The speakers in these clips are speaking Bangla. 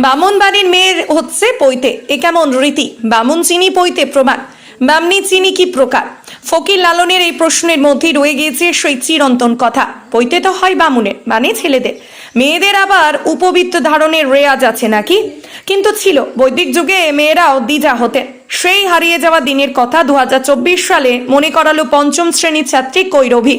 বামুন বাড়ির মেয়ের হচ্ছে পৈতে। এ কেমন রীতি? বামুন চিনি পৈতে প্রমাণ। বামনি চিনি কি প্রকার? ফকির লালনের এই প্রশ্নের মধ্যেই রয়ে গিয়েছে সেই চিরন্তন কথা। পৈতে তো হয় বামুনের মানে ছেলেদের। মেয়েদের আবার উপবিত্ত ধারণের রেয়াজ আছে নাকি? কিন্তু ছিল, বৈদিক যুগে মেয়েরাও দ্বিজা হতেন। সেই হারিয়ে যাওয়া দিনের কথা দু হাজার চব্বিশ সালে মনে করালো পঞ্চম শ্রেণির ছাত্রী কৈরবী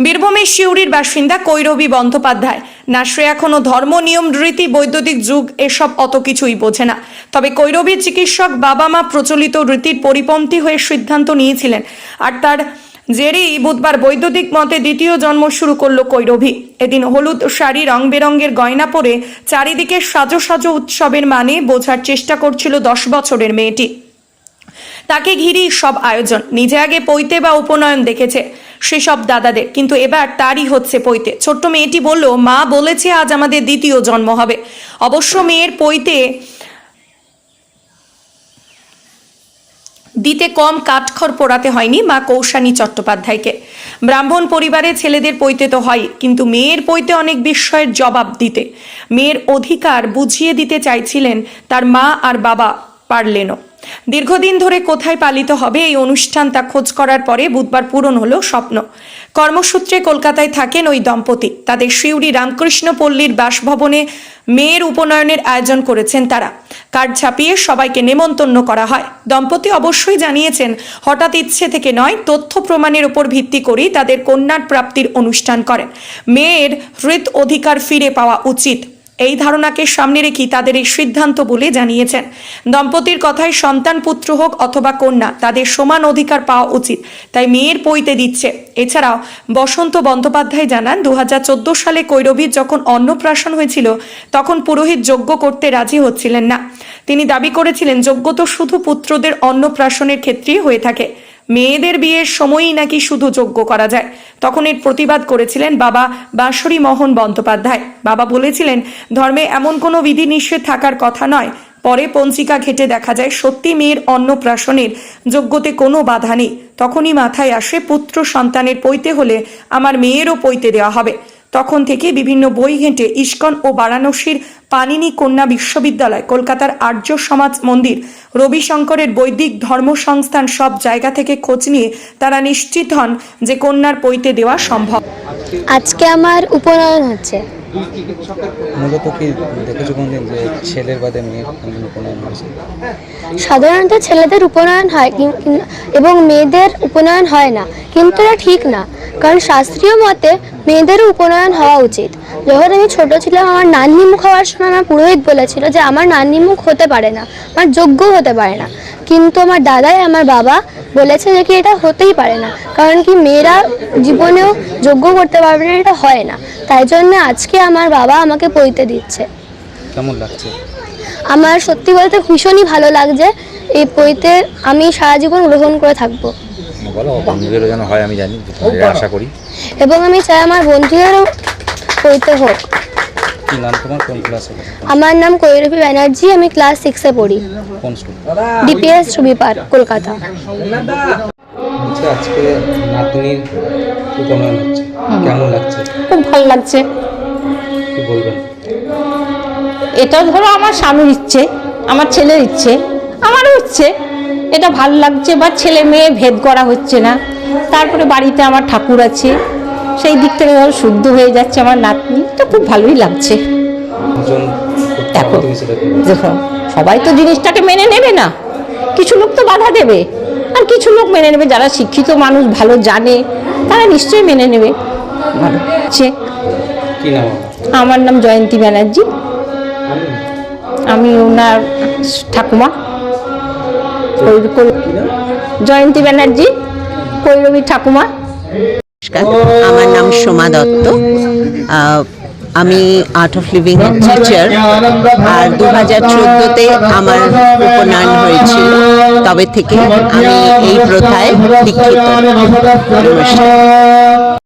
বীরভূমের শিউরির বাসিন্দা কৈরবী বন্দ্যোপাধ্যায়। না, সে এখনও ধর্ম, নিয়ম, রীতি, বৈদ্যুতিক যুগ, এসব অত কিছুই বোঝে না। তবে কৈরবীর চিকিৎসক বাবা মা প্রচলিত রীতির পরিপন্থী হয়ে সিদ্ধান্ত নিয়েছিলেন। আর তার জেরেই বুধবার বৈদ্যুতিক মতে দ্বিতীয় জন্ম শুরু করল কৈরভী এদিন হলুদ শাড়ি রং বেরঙের গয়না পরে চারিদিকে সাজো সাজো উৎসবের মানে বোঝার চেষ্টা করছিল দশ বছরের মেয়েটি। তাকে ঘিরেই সব আয়োজন। নিজে আগে পৈতে বা উপনয়ন দেখেছে। সেসব দাদাদের। কিন্তু এবার তারই হচ্ছে পৈতে। ছোট্ট মেয়েটি বলল, মা বলেছে আজ আমাদের দ্বিতীয় জন্ম হবে। অবশ্য মেয়ের পৈতে দিতে কম কাঠখড় পোড়াতে হয়নি মা কৌশানী চট্টোপাধ্যায়কে। ব্রাহ্মণ পরিবারে ছেলেদের পৈতে তো হয়, কিন্তু মেয়ের পৈতে অনেক বিস্ময়ের জবাব দিতে। মেয়ের অধিকার বুঝিয়ে দিতে চাইছিলেন তার মা আর বাবা পারলেনও। দীর্ঘদিন ধরে কোথায় পালিত হবে এই অনুষ্ঠান তা খোঁজ করার পরে বুধবার পূরণ হলো স্বপ্ন। কর্মসূত্রে কলকাতায় থাকেন ওই দম্পতি। তাদের শিউরি রামকৃষ্ণ পল্লীর বাসভবনে মেয়ের উপনয়নের আয়োজন করেছেন তারা। কার্ড ছাপিয়ে সবাইকে নেমন্তন্ন করা হয়। দম্পতি অবশ্যই জানিয়েছেন, হঠাৎ ইচ্ছে থেকে নয়, তথ্য প্রমাণের উপর ভিত্তি করেই তাদের কন্যার প্রাপ্তির অনুষ্ঠান করেন। মেয়ের হৃদ অধিকার ফিরে পাওয়া উচিত। এই ধারণাকে সামনে রেখে তাদের এই সিদ্ধান্ত বলে জানিয়েছেন। দম্পতির কথায় সন্তান, পুত্র হোক অথবা কন্যা, তাদের সমান অধিকার পাওয়া উচিত, তাই মেয়ের পৈতে দিচ্ছে। এছাড়াও বসন্ত বন্দ্যোপাধ্যায় জানান দু হাজার চোদ্দ সালে কৈরবীর যখন অন্নপ্রাশন হয়েছিল, তখন পুরোহিত যজ্ঞ করতে রাজি হচ্ছিলেন না। তিনি দাবি করেছিলেন, যজ্ঞ তো শুধু পুত্রদের অন্নপ্রাশনের ক্ষেত্রেই হয়ে থাকে। মেয়েদের বিয়ের সময়ই নাকি শুধু যোগ্য করা যায়। তখন এর প্রতিবাদ করেছিলেন বাবা বাঁশরী মোহন বন্দ্যোপাধ্যায়। বাবা বলেছিলেন, ধর্মে এমন কোনো বিধিনিষেধ থাকার কথা নয়। পরে পঞ্চিকা ঘেটে দেখা যায়, সত্যি মেয়ের অন্নপ্রাশনের যোগ্যতে কোনো বাধা নেই। তখনই মাথায় আসে, পুত্র সন্তানের পৈতে হলে আমার মেয়েরও পৈতে দেওয়া হবে। তখন থেকে বিভিন্ন বই ঘেঁটে ইস্কন ও বারাণসীর পানিনি কন্যা বিশ্ববিদ্যালয়, কলকাতার আর্য সমাজ মন্দির রবি শঙ্করের বৈদিক ধর্ম সংস্থান সব জায়গা থেকে খোঁজ নিয়ে তারা নিশ্চিত হন যে কন্যার পৈতে দেওয়া সম্ভব। আজকে আমার উপনয়ন হচ্ছে। মূলত কি দেখেছ কোনদিন যে ছেলের বাদে মেয়ের উপনয়ন হয়েছে সাধারণত ছেলেদের উপনয়ন হয় এবং মেয়েদের উপনয়ন হয় না, কিন্তু এটা ঠিক না, কারণ শাস্ত্রীয় মতে মেয়েদেরও উপনয়ন হওয়া উচিত। যখন আমি ছোট ছিলাম, আমার নান্নি মুখ হওয়ার সময় আমার পুরোহিত বলেছিল যে, আমার নান্নি মুখ হতে পারে না, আমার যোগ্য হতে পারে না। কিন্তু আমার দাদাই আমার বাবা বলেছে যে কি এটা হতেই পারে না। কারণ কি মেয়েরা জীবনেও যোগ্য করতে পারবে না এটা হয় না। তাই জন্য আজকে আমার বাবা আমাকে পইতে দিচ্ছে। কেমন লাগছে? আমার সত্যি বলতে ভীষণই ভালো লাগছে এই বইতে আমি সারা জীবন গ্রহণ করে থাকব। বলো বন্ধুদেরও যেন হয় আমি জানি আশা করি। এবং আমি চাই আমার বন্ধুদেরও বইতে হোক। কি নাম তোমার? কোন ক্লাসে আমার নাম কৈরবী ব্যানার্জি আমি ক্লাস সিক্সে পড়ি। কোন school DPS Ruby Park Kolkata. বলছি আজকে নাতনির উপনয়ন হচ্ছে। কেমন লাগছে? খুব ভালো লাগছে। কি বলবেন? এটা ধরো আমার স্বামীর ইচ্ছে আমার ছেলের ইচ্ছে আমারও ইচ্ছে। এটা ভালো লাগছে বা ছেলে মেয়ে ভেদ করা হচ্ছে না। তারপরে বাড়িতে আমার ঠাকুর আছে। সেই দিক থেকে ধরো শুদ্ধ হয়ে যাচ্ছে আমার নাতনি তো খুব ভালোই লাগছে দেখো? দেখো সবাই তো জিনিসটাকে মেনে নেবে না কিছু লোক তো বাধা দেবে আর কিছু লোক মেনে নেবে যারা শিক্ষিত মানুষ ভালো জানে তারা নিশ্চয়ই মেনে নেবে ভালো? আমার নাম জয়ন্তী ব্যানার্জি আমি ওনার ঠাকুমা জয়ন্তী ব্যানার্জি কৈরবী ঠাকুমা নমস্কার। আমার নাম সোমা দত্ত। আমি আর্ট অফ লিভিং এর টিচার আর দু হাজার চোদ্দোতে আমার উপনয়ন হয়েছিল। তবে থেকে আমি এই প্রথায় দীক্ষিত নমস্কার।